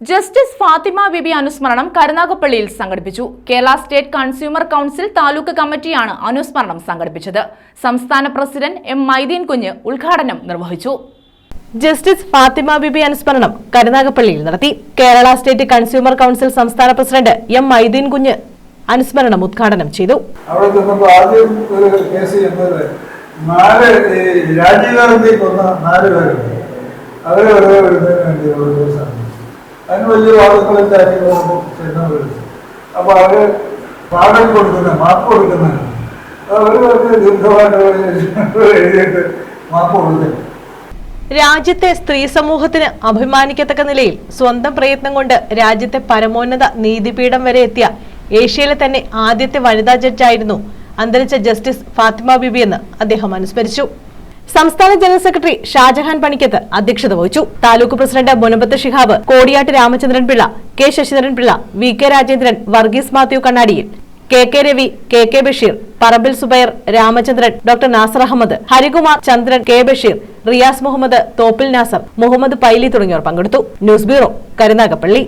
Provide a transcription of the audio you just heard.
Justice Fathima ബിബി അനുസ്മരണം കരുനാഗപ്പള്ളിയിൽ സംഘടിപ്പിച്ചു. Kerala state consumer council taluk കമ്മിറ്റിയാണ് അനുസ്മരണം സംഘടിപ്പിച്ചത്. സംസ്ഥാന പ്രസിഡന്റ് എം മൈദീൻ കുഞ്ഞ് ഉദ്ഘാടനം നിർവഹിച്ചു. ജസ്റ്റിസ് ഫാത്തിമ ബിബി അനുസ്മരണം കരുനാഗപ്പള്ളിയിൽ നടത്തി. കേരള സ്റ്റേറ്റ് കൺസ്യൂമർ കൗൺസിൽ സംസ്ഥാന പ്രസിഡന്റ് എം മൈദീൻ കുഞ്ഞ് അനുസ്മരണം ഉദ്ഘാടനം ചെയ്തു. നാല് രാജീവ് ഗാന്ധി കൊന്ന നാല് പേരുണ്ട്. അവരെ വെറുതെ വിടുന്നതിന് വേണ്ടി ഒരു കേസാണ് അതിന് വലിയ വാദങ്ങളും കാര്യങ്ങളും ചെന്നത് അപ്പൊ അവർ പാഠം കൊടുക്കുന്ന മാപ്പ് കൊടുക്കുന്ന അവർ ദീർഘമായിട്ട് എഴുതിയിട്ട് മാപ്പ് കൊടുക്കുന്നു. രാജ്യത്തെ സ്ത്രീ സമൂഹത്തിന് അഭിമാനിക്കത്തക്ക നിലയിൽ സ്വന്തം പ്രയത്നം കൊണ്ട് രാജ്യത്തെ പരമോന്നത നീതിപീഠം വരെ എത്തിയ ഏഷ്യയിലെ തന്നെ ആദ്യത്തെ വനിതാ ജഡ്ജായിരുന്നു അന്തരിച്ച ജസ്റ്റിസ് ഫാത്തിമ ബിബി എന്ന് അദ്ദേഹം അനുസ്മരിച്ചു. സംസ്ഥാന ജനറൽ സെക്രട്ടറി ഷാജഹാൻ പണിക്കത്ത് അധ്യക്ഷത വഹിച്ചു. Taluk president Munambath Shihab Kodiyattu Ramachandran Pillai K Sasidharan Pillai V K Rajendran Varghese Mathew കണ്ണാടിയിൽ. K K Ravi K K Basheer Parambil Subair Ramachandran doctor Nasar Ahammed Harikumar Chandran K Basheer Riyas Muhammed Thoppil Nasar Muhammed Paily തുടങ്ങിയവർ പങ്കെടുത്തു. News bureau Karunagappally.